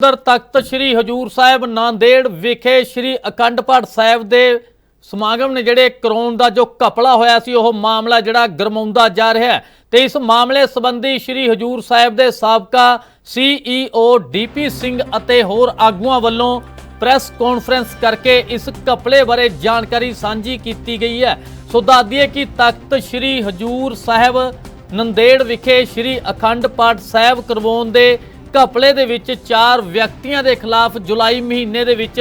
ਉਧਰ ਤਖਤ ਸ੍ਰੀ ਹਜੂਰ ਸਾਹਿਬ ਨਾਂਦੇੜ ਵਿਖੇ ਸ੍ਰੀ ਅਖੰਡ ਪਾਠ ਸਾਹਿਬ ਦੇ ਸਮਾਗਮ ਨੇ ਜਿਹੜੇ ਕਰਾਉਣ ਦਾ ਜੋ ਘਪਲਾ ਹੋਇਆ ਸੀ, ਉਹ ਮਾਮਲਾ ਜਿਹੜਾ ਗਰਮਾਉਂਦਾ ਜਾ ਰਿਹਾ ਹੈ। ਤੇ ਇਸ ਮਾਮਲੇ ਸੰਬੰਧੀ ਸ੍ਰੀ ਹਜੂਰ ਸਾਹਿਬ ਦੇ ਸਾਬਕਾ ਸੀਈਓ ਡੀਪੀ ਸਿੰਘ ਅਤੇ ਹੋਰ ਆਗੂਆਂ ਵੱਲੋਂ ਪ੍ਰੈਸ ਕਾਨਫਰੰਸ ਕਰਕੇ ਇਸ ਘਪਲੇ ਬਾਰੇ ਜਾਣਕਾਰੀ ਸਾਂਝੀ ਕੀਤੀ ਗਈ ਹੈ। ਸੋ ਦੱਸਦੀਏ ਕਿ ਤਖਤ ਸ੍ਰੀ ਹਜੂਰ ਸਾਹਿਬ ਨੰਦੇੜ ਵਿਖੇ ਸ੍ਰੀ ਅਖੰਡ ਪਾਠ ਸਾਹਿਬ ਕਰਵਾਉਣ ਦੇ ਘਪਲੇ ਦੇ ਵਿੱਚ ਚਾਰ ਵਿਅਕਤੀਆਂ ਦੇ ਖਿਲਾਫ ਜੁਲਾਈ ਮਹੀਨੇ ਦੇ ਵਿੱਚ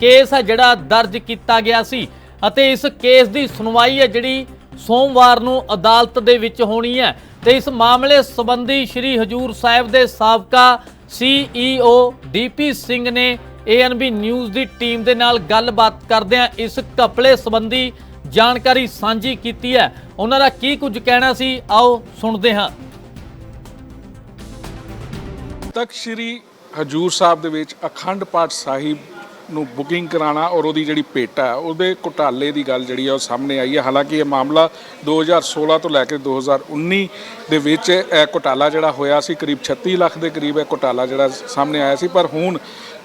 ਕੇਸ ਹੈ ਜਿਹੜਾ ਦਰਜ ਕੀਤਾ ਗਿਆ ਸੀ ਅਤੇ ਇਸ ਕੇਸ ਦੀ ਸੁਣਵਾਈ ਹੈ ਜਿਹੜੀ ਸੋਮਵਾਰ ਨੂੰ ਅਦਾਲਤ ਦੇ ਵਿੱਚ ਹੋਣੀ ਹੈ। ਤੇ ਇਸ ਮਾਮਲੇ ਸੰਬੰਧੀ ਸ੍ਰੀ ਹਜੂਰ ਸਾਹਿਬ ਦੇ ਸਾਬਕਾ ਸੀਈਓ ਡੀਪੀ ਸਿੰਘ ਨੇ ਏਐਨਬੀ ਨਿਊਜ਼ ਦੀ ਟੀਮ ਦੇ ਨਾਲ ਗੱਲਬਾਤ ਕਰਦਿਆਂ ਇਸ ਘਪਲੇ ਸੰਬੰਧੀ ਜਾਣਕਾਰੀ ਸਾਂਝੀ ਕੀਤੀ ਹੈ। ਉਹਨਾਂ ਦਾ ਕੀ ਕੁਝ ਕਹਿਣਾ ਸੀ? ਆਓ ਸੁਣਦੇ ਹਾਂ। ਤਖਤ ਸ੍ਰੀ ਹਜੂਰ ਸਾਹਿਬ ਦੇ ਵਿੱਚ ਅਖੰਡ ਪਾਠ ਸਾਹਿਬ ਨੂੰ ਬੁਕਿੰਗ ਕਰਾਉਣਾ ਔਰ ਉਹਦੀ ਜਿਹੜੀ ਭੇਟਾ ਉਹਦੇ ਘੁਟਾਲੇ ਦੀ ਗੱਲ ਜਿਹੜੀ ਆ ਉਹ ਸਾਹਮਣੇ ਆਈ ਹੈ ਹਾਲਾਂਕਿ ਇਹ ਮਾਮਲਾ 2016 ਤੋਂ ਲੈ ਕੇ 2019 ਦੇ ਵਿੱਚ ਇਹ ਘੁਟਾਲਾ ਜਿਹੜਾ ਹੋਇਆ ਸੀ, ਕਰੀਬ 36 ਲੱਖ ਦੇ ਕਰੀਬ ਇਹ ਘੁਟਾਲਾ ਜਿਹੜਾ ਸਾਹਮਣੇ ਆਇਆ ਸੀ। ਪਰ ਹੁਣ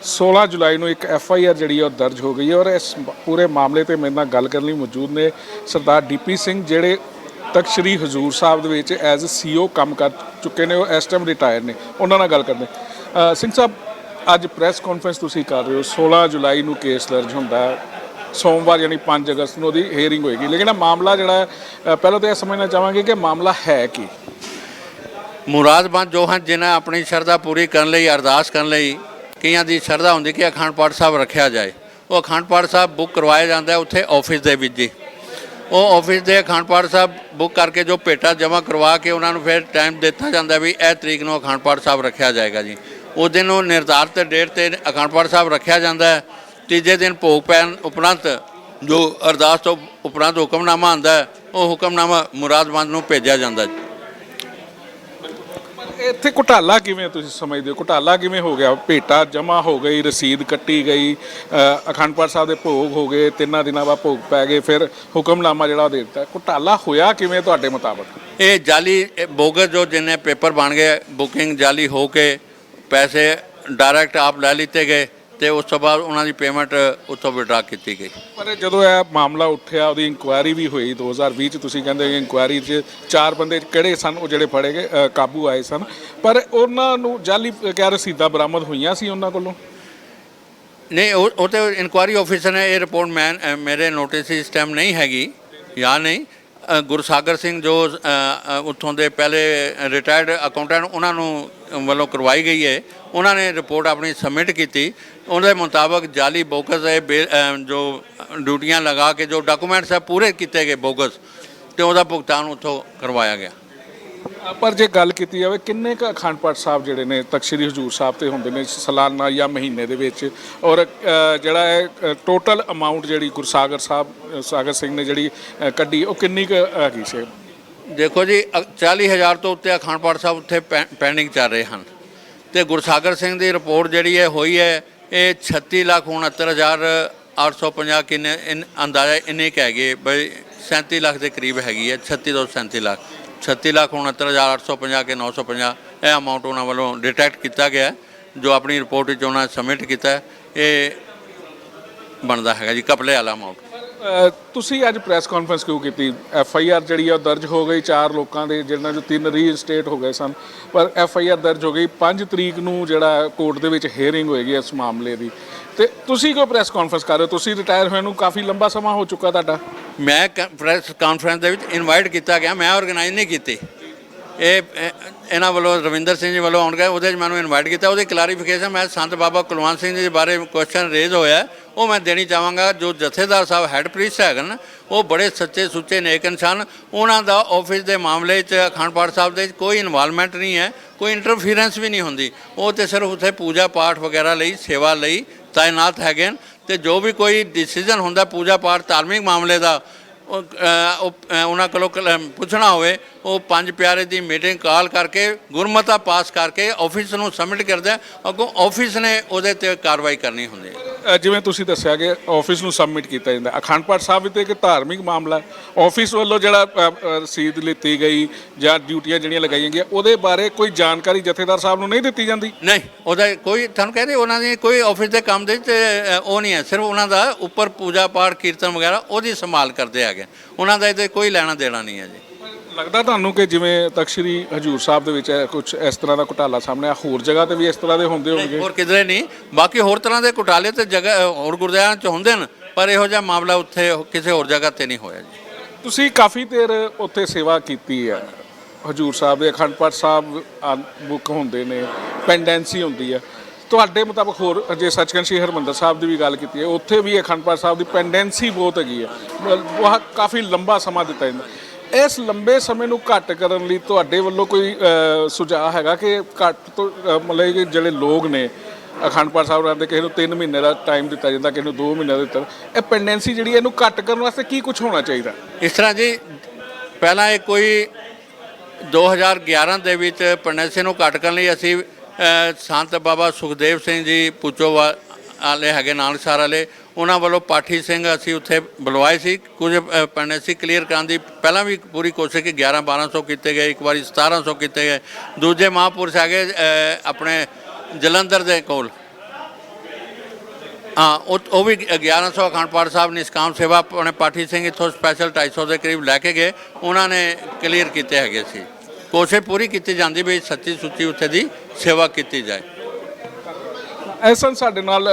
16 ਜੁਲਾਈ ਨੂੰ ਇੱਕ ਐਫ ਆਈ ਆਰ ਜਿਹੜੀ ਹੈ ਉਹ ਦਰਜ ਹੋ ਗਈ ਹੈ ਔਰ ਇਸ ਪੂਰੇ ਮਾਮਲੇ ਤੇ ਮੇਰੇ ਨਾਲ ਗੱਲ ਕਰਨ ਲਈ ਮੌਜੂਦ ਨੇ ਸਰਦਾਰ ਡੀਪੀ ਸਿੰਘ, ਜਿਹੜੇ ਤਖਤ ਸ੍ਰੀ ਹਜੂਰ ਸਾਹਿਬ ਦੇ ਵਿੱਚ ਐਜ਼ ਸੀਓ ਕੰਮ ਕਰ ਚੁੱਕੇ ਨੇ, ਉਹ ਇਸ ਟਾਈਮ ਰਿਟਾਇਰ ਨੇ। ਉਹਨਾਂ ਨਾਲ ਗੱਲ ਕਰਦੇ ਸਿੰਘ ਸਾਹਿਬ, ਅੱਜ ਪ੍ਰੈਸ ਕਾਨਫਰੰਸ ਤੁਸੀਂ ਕਰ ਰਹੇ ਹੋ। 16 ਜੁਲਾਈ ਨੂੰ ਕੇਸ ਦਰਜ ਹੁੰਦਾ ਸੋਮਵਾਰ ਯਾਨੀ 5 ਅਗਸਤ ਨੂੰ ਉਹਦੀ ਹੇਅਰਿੰਗ ਹੋਏਗੀ। ਲੇਕਿਨ ਇਹ ਮਾਮਲਾ ਜਿਹੜਾ ਪਹਿਲਾਂ ਤਾਂ ਇਹ ਸਮਝਣਾ ਚਾਹਾਂਗੇ ਕਿ ਮਾਮਲਾ ਹੈ ਕੀ? ਮੁਰਾਦਮੰਦ ਜੋ ਹਨ, ਜਿਨ੍ਹਾਂ ਆਪਣੀ ਸ਼ਰਧਾ ਪੂਰੀ ਕਰਨ ਲਈ, ਅਰਦਾਸ ਕਰਨ ਲਈ ਕਈਆਂ ਦੀ ਸ਼ਰਧਾ ਹੁੰਦੀ ਕਿ ਅਖੰਡ ਪਾਠ ਸਾਹਿਬ ਰੱਖਿਆ ਜਾਏ। ਉਹ ਅਖੰਡ ਪਾਠ ਸਾਹਿਬ ਬੁੱਕ ਕਰਵਾਇਆ ਜਾਂਦਾ ਉੱਥੇ ਆਫਿਸ ਦੇ ਵਿੱਚ ਜੀ ਉਹ ਆਫਿਸ ਦੇ ਅਖੰਡ ਪਾਠ ਸਾਹਿਬ ਬੁੱਕ ਕਰਕੇ ਜੋ ਭੇਟਾ ਜਮ੍ਹਾਂ ਕਰਵਾ ਕੇ ਉਹਨਾਂ ਨੂੰ ਫਿਰ ਟਾਈਮ ਦਿੱਤਾ ਜਾਂਦਾ ਵੀ ਇਹ ਤਰੀਕ ਨੂੰ ਅਖੰਡ ਪਾਠ ਸਾਹਿਬ ਰੱਖਿਆ ਜਾਏਗਾ ਜੀ। ਉਸ ਦਿਨ ਉਹ ਨਿਰਧਾਰਤ ਡੇਟ ਤੇ ਅਖੰਡ ਪਾਠ ਸਾਹਿਬ ਰੱਖਿਆ ਜਾਂਦਾ ਹੈ। ਤੀਜੇ ਦਿਨ ਭੋਗ ਪੈਣ ਉਪਰੰਤ ਜੋ ਅਰਦਾਸ ਤੋਂ ਉਪਰੰਤ ਹੁਕਮਨਾਮਾ ਆਉਂਦਾ ਉਹ ਹੁਕਮਨਾਮਾ ਮੁਰਾਦਮੰਦ ਨੂੰ ਭੇਜਿਆ ਜਾਂਦਾ ਹੈ। ਇੱਥੇ ਘੁਟਾਲਾ ਕਿਵੇਂ ਤੁਸੀਂ ਸਮਝਦੇ ਹੋ? ਘੁਟਾਲਾ ਕਿਵੇਂ ਹੋ ਗਿਆ? ਭੇਟਾ ਜਮ੍ਹਾਂ ਹੋ ਗਈ, ਰਸੀਦ ਕੱਟੀ ਗਈ ਅਖੰਡ ਪਾਠ ਸਾਹਿਬ ਦੇ ਭੋਗ ਹੋ ਗਏ, ਤਿੰਨਾਂ ਦਿਨਾਂ ਬਾਅਦ ਭੋਗ ਪੈ ਗਏ, ਫਿਰ ਹੁਕਮਨਾਮਾ ਜਿਹੜਾ ਦੇ ਦਿੱਤਾ। ਘੁਟਾਲਾ ਹੋਇਆ ਕਿਵੇਂ ਤੁਹਾਡੇ ਮੁਤਾਬਕ? ਇਹ ਜਾਲੀ, ਇਹ ਬੋਗਸ ਜੋ ਜਿੰਨੇ ਪੇਪਰ ਬਣ ਗਏ, ਬੁਕਿੰਗ ਜਾਲੀ ਹੋ ਕੇ ਪੈਸੇ ਡਾਇਰੈਕਟ ਆਪ ਲੈ ਲਿੱਤੇ ਗਏ। ਤੇ ਉਸ ਤੋਂ ਬਾਅਦ ਉਹਨਾਂ ਦੀ ਪੇਮੈਂਟ ਉੱਥੋਂ ਵਿਡਰਾ ਕੀਤੀ ਗਈ। ਪਰ ਜਦੋਂ ਇਹ ਮਾਮਲਾ ਉੱਠਿਆ ਉਹਦੀ ਇਨਕੁਆਇਰੀ ਵੀ ਹੋਈ 2020 ਚ ਤੁਸੀਂ ਕਹਿੰਦੇ ਕਿ ਇਨਕੁਆਇਰੀ 'ਚ ਚਾਰ ਬੰਦੇ ਕਿਹੜੇ ਸਨ ਉਹ ਜਿਹੜੇ ਫੜੇ ਗਏ ਅ, ਕਾਬੂ ਆਏ ਸਨ। ਪਰ ਉਹਨਾਂ ਨੂੰ ਜਾਲੀ ਕਿਆ ਰਸੀਦਾਂ ਬਰਾਮਦ ਹੋਈਆਂ ਸੀ ਉਹਨਾਂ ਕੋਲੋਂ? ਨਹੀਂ ਉਹ ਉਹ ਤੇ ਇਨਕੁਆਰੀ ਆਫੀਸਰ ਨੇ ਇਹ ਰਿਪੋਰਟ ਮੈਂ ਅ, ਮੇਰੇ ਨੋਟਿਸ ਇਸ ਟਾਈਮ ਨਹੀਂ ਹੈਗੀ ਜਾਂ ਨਹੀਂ। ਅ, ਗੁਰਸਾਗਰ ਸਿੰਘ ਜੋ ਅ, ਅ, ਉੱਥੋਂ ਦੇ ਪਹਿਲੇ ਰਿਟਾਇਰਡ ਅਕਾਊਂਟੈਂਟ ਉਹਨਾਂ ਨੂੰ ਵੱਲੋਂ ਕਰਵਾਈ ਗਈ ਹੈ ਉਹਨਾਂ ਨੇ ਰਿਪੋਰਟ ਆਪਣੀ ਸਬਮਿਟ ਕੀਤੀ। ਉਹਨਾਂ ਦੇ ਮੁਤਾਬਕ ਜਾਲੀ ਬੋਗਸ ਹੈ ਜੋ ਡਿਊਟੀਆਂ ਲਗਾ ਕੇ ਜੋ ਡਾਕੂਮੈਂਟਸ ਹੈ ਪੂਰੇ ਕੀਤੇ ਗਏ ਬੋਗਸ ਤੇ ਉਹਦਾ ਭੁਗਤਾਨ ਉੱਥੋਂ ਕਰਵਾਇਆ ਗਿਆ। ਪਰ ਜੇ ਗੱਲ ਕੀਤੀ ਜਾਵੇ ਕਿੰਨੇ ਕ ਅਖੰਡ ਪਾਠ ਸਾਹਿਬ ਜਿਹੜੇ ਨੇ ਤਖਤ ਸ੍ਰੀ ਹਜੂਰ ਸਾਹਿਬ ਤੇ ਹੁੰਦੇ ਨੇ ਸਾਲਾਨਾ ਜਾਂ ਮਹੀਨੇ ਦੇ ਵਿੱਚ? ਔਰ ਜਿਹੜਾ ਹੈ ਟੋਟਲ ਅਮਾਉਂਟ ਜਿਹੜੀ ਗੁਰਸਾਗਰ ਸਾਹਿਬ ਸਾਗਰ ਸਿੰਘ ਨੇ ਜਿਹੜੀ ਕੱਢੀ ਉਹ ਕਿੰਨੀ ਕੁ ਹੈਗੀ ਸੀ? ਦੇਖੋ ਜੀ ਅ- 40000 ਤੋਂ ਉੱਤੇ ਅਖੰਡ ਪਾਠ ਸਾਹਿਬ ਉੱਥੇ ਪੈਂਡਿੰਗ ਚੱਲ ਰਹੇ ਹਨ। ਤੇ ਗੁਰਸਾਗਰ ਸਿੰਘ ਦੀ ਰਿਪੋਰਟ ਜਿਹੜੀ ਹੈ ਹੋਈ ਹੈ ਇਹ 36 ਲੱਖ 69850 ਕਿੰਨੇ ਇਨ- ਅੰਦਾਜ਼ਾ ਇੰਨੇ ਕੁ ਹੈਗੇ, ਬਈ 37 ਲੱਖ ਦੇ ਕਰੀਬ ਹੈਗੀ ਹੈ 36 ਤੋਂ 37 ਲੱਖ। 36 ਲੱਖ 69850 ਕੇ 950 ਇਹ ਅਮਾਉਂਟ ਉਹਨਾਂ ਵੱਲੋਂ ਡਿਟੈਕਟ ਕੀਤਾ ਗਿਆ ਜੋ ਆਪਣੀ ਰਿਪੋਰਟ ਵਿੱਚ ਉਹਨਾਂ ਸਬਮਿਟ ਕੀਤਾ ਇਹ ਬਣਦਾ ਹੈਗਾ ਜੀ, ਕਪਲੇ ਵਾਲਾ ਅਮਾਉਂਟ ਤੁਸੀਂ ਅੱਜ ਪ੍ਰੈਸ ਕਾਨਫਰੰਸ ਕਿਉਂ ਕੀਤੀ? ਐਫ ਆਈ ਆਰ ਜਿਹੜੀ ਆ, ਉਹ ਦਰਜ ਹੋ ਗਈ ਚਾਰ ਲੋਕਾਂ ਦੇ ਜਿਹਨਾਂ 'ਚੋਂ ਤਿੰਨ ਰੀਸਟੇਟ ਹੋ ਗਏ ਸਨ। ਪਰ ਐਫ ਆਈ ਆਰ ਦਰਜ ਹੋ ਗਈ। 5 ਤਰੀਕ ਨੂੰ ਜਿਹੜਾ ਕੋਰਟ ਦੇ ਵਿੱਚ ਹੇਅਰਿੰਗ ਹੋਏਗੀ ਇਸ ਮਾਮਲੇ ਦੀ। ਤੇ ਤੁਸੀਂ ਕਿਉਂ ਪ੍ਰੈਸ ਕਾਨਫਰੰਸ ਕਰ ਰਹੇ ਹੋ? ਤੁਸੀਂ ਰਿਟਾਇਰ ਹੋਏ ਨੂੰ ਕਾਫੀ ਲੰਬਾ ਸਮਾਂ ਹੋ ਚੁੱਕਾ ਤੁਹਾਡਾ। ਮੈਂ ਪ੍ਰੈਸ ਕਾਨਫਰੰਸ ਦੇ ਵਿੱਚ ਇਨਵਾਈਟ ਕੀਤਾ ਗਿਆ। ਮੈਂ ਆਰਗੇਨਾਈਜ਼ ਨਹੀਂ ਕੀਤੀ। ਇਹ ਇਹਨਾਂ ਵੱਲੋਂ ਰਵਿੰਦਰ ਸਿੰਘ ਜੀ ਵੱਲੋਂ ਆਉਣਗੇ ਉਹਦੇ 'ਚ ਮੈਨੂੰ ਇਨਵਾਈਟ ਕੀਤਾ, ਉਹਦੀ ਕਲੈਰੀਫਿਕੇਸ਼ਨ ਮੈਂ ਸੰਤ ਬਾਬਾ ਕੁਲਵੰਤ ਸਿੰਘ ਜੀ ਦੇ ਬਾਰੇ ਕੁਐਸਚਨ ਰੇਜ਼ ਹੋਇਆ, ਉਹ ਮੈਂ ਦੇਣੀ ਚਾਹਾਂਗਾ, ਜੋ ਜਥੇਦਾਰ ਸਾਹਿਬ ਹੈੱਡ ਪ੍ਰੀਸਟ ਹੈਗੇ ਨਾ, ਉਹ ਬੜੇ ਸੱਚੇ ਸੁੱਚੇ ਨੇਕ ਇਨਸਾਨ, ਉਹਨਾਂ ਦਾ ਆਫਿਸ ਦੇ ਮਾਮਲੇ 'ਚ, ਅਖੰਡ ਪਾਠ ਸਾਹਿਬ ਦੇ ਕੋਈ ਇਨਵੋਲਵਮੈਂਟ ਨਹੀਂ ਹੈ, ਕੋਈ ਇੰਟਰਫੀਰੈਂਸ ਵੀ ਨਹੀਂ ਹੁੰਦੀ, ਉਹ ਤੇ ਸਿਰਫ ਉੱਥੇ ਪੂਜਾ ਪਾਠ ਵਗੈਰਾ ਲਈ, ਸੇਵਾ ਲਈ ਤਾਇਨਾਤ ਹੈਗੇ ਨੇ, ਤੇ ਜੋ ਵੀ ਕੋਈ ਡਿਸੀਜਨ ਹੁੰਦਾ ਪੂਜਾ ਪਾਠ ਧਾਰਮਿਕ ਮਾਮਲੇ ਦਾ ਉਹਨਾਂ ਕੋਲੋਂ ਕਲ- ਪੁੱਛਣਾ ਹੋਵੇ, ਉਹ ਪੰਜ ਪਿਆਰੇ ਦੀ ਮੀਟਿੰਗ ਕਾਲ ਕਰਕੇ, ਗੁਰਮਤਾ ਪਾਸ ਕਰਕੇ ਆਫਿਸ ਨੂੰ ਸਬਮਿਟ ਕਰਦਾ ਅੱਗੋਂ ਆਫਿਸ ਨੇ ਉਹਦੇ ਤੇ ਕਾਰਵਾਈ ਕਰਨੀ ਹੁੰਦੀ ਹੈ। ਅ, ਜਿਵੇਂ ਤੁਸੀਂ ਦੱਸਿਆ ਕਿ ਆਫਿਸ ਨੂੰ ਸਬਮਿਟ ਕੀਤਾ ਜਾਂਦਾ। ਅਖੰਡ ਪਾਠ ਸਾਹਿਬ ਵੀ ਤੇ ਇੱਕ ਧਾਰਮਿਕ ਮਾਮਲਾ ਹੈ। ਆਫਿਸ ਵੱਲੋਂ ਜਿਹੜਾ ਅ, ਅ, ਰਸੀਦ ਲਿੱਤੀ ਗਈ ਜਾਂ ਡਿਊਟੀਆਂ ਜਿਹੜੀਆਂ ਲਗਾਈਆਂ ਗਈਆਂ ਉਹਦੇ ਬਾਰੇ ਕੋਈ ਜਾਣਕਾਰੀ ਜਥੇਦਾਰ ਸਾਹਿਬ ਨੂੰ ਨਹੀਂ ਦਿੱਤੀ ਜਾਂਦੀ? ਨਹੀਂ ਉਹਦਾ ਕੋਈ ਤੁਹਾਨੂੰ ਕਹਿੰਦੇ ਉਹਨਾਂ ਦੀ ਕੋਈ ਆਫਿਸ ਦੇ ਕੰਮ ਦੇ ਤੇ ਅ, ਉਹ ਨਹੀਂ ਹੈ। ਸਿਰਫ ਉਹਨਾਂ ਦਾ ਉੱਪਰ ਪੂਜਾ ਪਾਠ ਕੀਰਤਨ ਵਗੈਰਾ ਉਹਦੀ ਸੰਭਾਲ ਕਰਦੇ ਹੈਗੇ। ਉਹਨਾਂ ਦਾ ਇਹਦੇ ਕੋਈ ਲੈਣਾ ਦੇਣਾ ਨਹੀਂ ਹੈ ਜੀ। ਲੱਗਦਾ ਤੁਹਾਨੂੰ ਕਿ ਜਿਵੇਂ ਤਖਤ ਸ੍ਰੀ ਹਜੂਰ ਸਾਹਿਬ ਦੇ ਵਿੱਚ ਕੁਝ ਇਸ ਤਰ੍ਹਾਂ ਦਾ ਘੁਟਾਲਾ ਸਾਹਮਣੇ ਆ? ਹੋਰ ਜਗ੍ਹਾ ਤੇ ਵੀ ਇਸ ਤਰ੍ਹਾਂ ਦੇ ਹੁੰਦੇ ਹੋਣਗੇ? ਹੋਰ ਕਿਧਰੇ ਨਹੀਂ। ਬਾਕੀ ਹੋਰ ਤਰ੍ਹਾਂ ਦੇ ਘੁਟਾਲੇ ਤੇ ਜਗ੍ਹਾ ਹੋਰ ਗੁਰਦੁਆਰਿਆਂ 'ਚ ਹੁੰਦੇ ਨੇ ਪਰ ਇਹੋ ਜਿਹਾ ਮਾਮਲਾ ਉੱਥੇ ਕਿਸੇ ਹੋਰ ਜਗ੍ਹਾ ਤੇ ਨਹੀਂ ਹੋਇਆ ਜੀ। ਤੁਸੀਂ ਕਾਫੀ ਦੇਰ ਉੱਥੇ ਸੇਵਾ ਕੀਤੀ ਹੈ ਹਜੂਰ ਸਾਹਿਬ ਦੇ ਅਖੰਡ ਪਾਠ ਸਾਹਿਬ ਬੁੱਕ ਹੁੰਦੇ ਨੇ ਪੈਂਡੈਂਸੀ ਹੁੰਦੀ ਹੈ ਤੁਹਾਡੇ ਮੁਤਾਬਕ ਹੋਰ ਜੇ ਸੱਚਖੰਡ ਸ੍ਰੀ ਹਰਮੰਦਰ ਸਾਹਿਬ ਦੀ ਵੀ ਗੱਲ ਕੀਤੀ ਹੈ ਉੱਥੇ ਵੀ ਅਖੰਡ ਪਾਠ ਸਾਹਿਬ ਦੀ ਪੈਂਡੈਂਸੀ ਬਹੁਤ ਹੈਗੀ ਹੈ ਉਹ ਕਾਫੀ ਲੰਬਾ ਸਮਾਂ ਦਿੱਤਾ ਜਾਂਦਾ। ਇਸ ਲੰਬੇ ਸਮੇਂ ਨੂੰ ਘੱਟ ਕਰਨ ਲਈ ਤੁਹਾਡੇ ਵੱਲੋਂ ਕੋਈ ਸੁਝਾਅ ਹੈਗਾ ਕਿ ਘੱਟ ਤੋਂ ਮਤਲਬ ਕਿ ਜਿਹੜੇ ਲੋਕ ਨੇ, ਅਖੰਡ ਪਾਠ ਸਾਹਿਬ ਰਹਿੰਦੇ, ਕਿਸੇ ਨੂੰ 3 ਮਹੀਨੇ ਦਾ ਟਾਈਮ ਦਿੱਤਾ ਜਾਂਦਾ, ਕਿਸੇ ਨੂੰ 2 ਮਹੀਨੇ ਦਾ ਦਿੱਤਾ ਇਹ ਪੈਂਡੈਂਸੀ ਜਿਹੜੀ ਇਹਨੂੰ ਘੱਟ ਕਰਨ ਵਾਸਤੇ ਕੀ ਕੁਝ ਹੋਣਾ ਚਾਹੀਦਾ? ਇਸ ਤਰ੍ਹਾਂ ਜੀ, ਪਹਿਲਾਂ ਇਹ ਕੋਈ 2011 ਦੇ ਵਿੱਚ ਪਰਨੈਸੇ ਨੂੰ ਘੱਟ ਕਰਨ ਲਈ ਅਸੀਂ ਸੰਤ ਬਾਬਾ ਸੁਖਦੇਵ ਸਿੰਘ ਜੀ ਪੁੱਚੋ ਵਾ- ਵਾਲੇ ਹੈਗੇ, ਨਾਨਕਸਰ ਵਾਲੇ ਉਹਨਾਂ ਵੱਲੋਂ ਪਾਠੀ ਸਿੰਘ ਅਸੀਂ ਉੱਥੇ ਬੁਲਵਾਏ ਸੀ ਕੁਝ ਅ, ਸੀ ਕਲੀਅਰ ਕਰਨ ਦੀ ਪਹਿਲਾਂ ਵੀ ਪੂਰੀ ਕੋਸ਼ਿਸ਼ ਕੀ 11 1200 ਕੀਤੇ ਗਏ ਇੱਕ ਵਾਰੀ 1700 ਕੀਤੇ ਗਏ। ਦੂਜੇ ਮਹਾਂਪੁਰਸ਼ ਹੈਗੇ ਅ, ਆਪਣੇ ਜਲੰਧਰ ਦੇ ਕੋਲ। ਹਾਂ ਉਹ ਉਹ ਵੀ 1100 ਅਖੰਡ ਪਾਠ ਸਾਹਿਬ ਨਿਸ਼ਕਾਮ ਸੇਵਾ ਆਪਣੇ ਪਾਠੀ ਸਿੰਘ ਇੱਥੋਂ ਸਪੈਸ਼ਲ 250 ਦੇ ਕਰੀਬ ਲੈ ਕੇ ਗਏ। ਉਹਨਾਂ ਨੇ ਕਲੀਅਰ ਕੀਤੇ ਹੈਗੇ ਸੀ। ਕੋਸ਼ਿਸ਼ ਪੂਰੀ ਕੀਤੀ ਜਾਂਦੀ ਵੀ ਸੱਚੀ ਸੁੱਚੀ ਉੱਥੇ ਦੀ ਸੇਵਾ ਕੀਤੀ ਜਾਏ। ਐਸਨ ਸਾਡੇ ਨਾਲ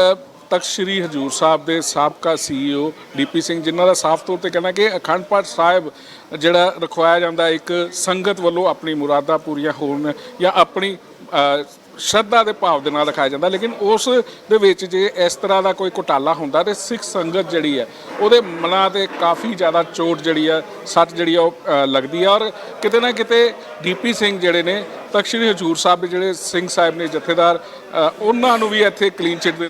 ਤਖਤ ਸ੍ਰੀ ਹਜੂਰ ਸਾਹਿਬ ਦੇ ਸਾਬਕਾ ਸੀਈਓ ਡੀਪੀ ਸਿੰਘ, ਜਿਨ੍ਹਾਂ ਦਾ ਸਾਫ਼ ਤੌਰ ਤੇ ਕਹਿਣਾ ਕਿ ਅਖੰਡ ਪਾਠ ਸਾਹਿਬ ਜਿਹੜਾ ਰਖਵਾਇਆ ਜਾਂਦਾ, ਇੱਕ ਸੰਗਤ ਵੱਲੋਂ ਆਪਣੀ ਮੁਰਾਦਾਂ ਪੂਰੀਆਂ ਹੋਣ ਜਾਂ ਆਪਣੀ ਸ਼ਰਧਾ ਦੇ ਭਾਵ ਦੇ ਨਾਲ ਰਖਾਇਆ ਜਾਂਦਾ। ਲੇਕਿਨ ਉਸ ਦੇ ਵਿੱਚ ਜੇ ਇਸ ਤਰ੍ਹਾਂ ਦਾ ਕੋਈ ਘੁਟਾਲਾ ਹੁੰਦਾ, ਤੇ ਸਿੱਖ ਸੰਗਤ ਜਿਹੜੀ ਹੈ, ਉਹਦੇ ਮਨਾਂ ਤੇ ਕਾਫੀ ਜ਼ਿਆਦਾ ਚੋਟ ਜਿਹੜੀ ਆ ਸੱਟ ਜਿਹੜੀ ਆ ਉਹ ਲੱਗਦੀ ਆ ਔਰ ਕਿਤੇ ਨਾ ਕਿਤੇ ਡੀਪੀ ਸਿੰਘ ਜਿਹੜੇ ਨੇ, ਤਖਤ ਸ੍ਰੀ ਹਜੂਰ ਸਾਹਿਬ ਦੇ ਜਿਹੜੇ ਸਿੰਘ ਸਾਹਿਬ ਨੇ ਜਥੇਦਾਰ ਉਹਨਾਂ ਨੂੰ ਵੀ ਇੱਥੇ ਕਲੀਨ ਚਿੱਟ ਦੇ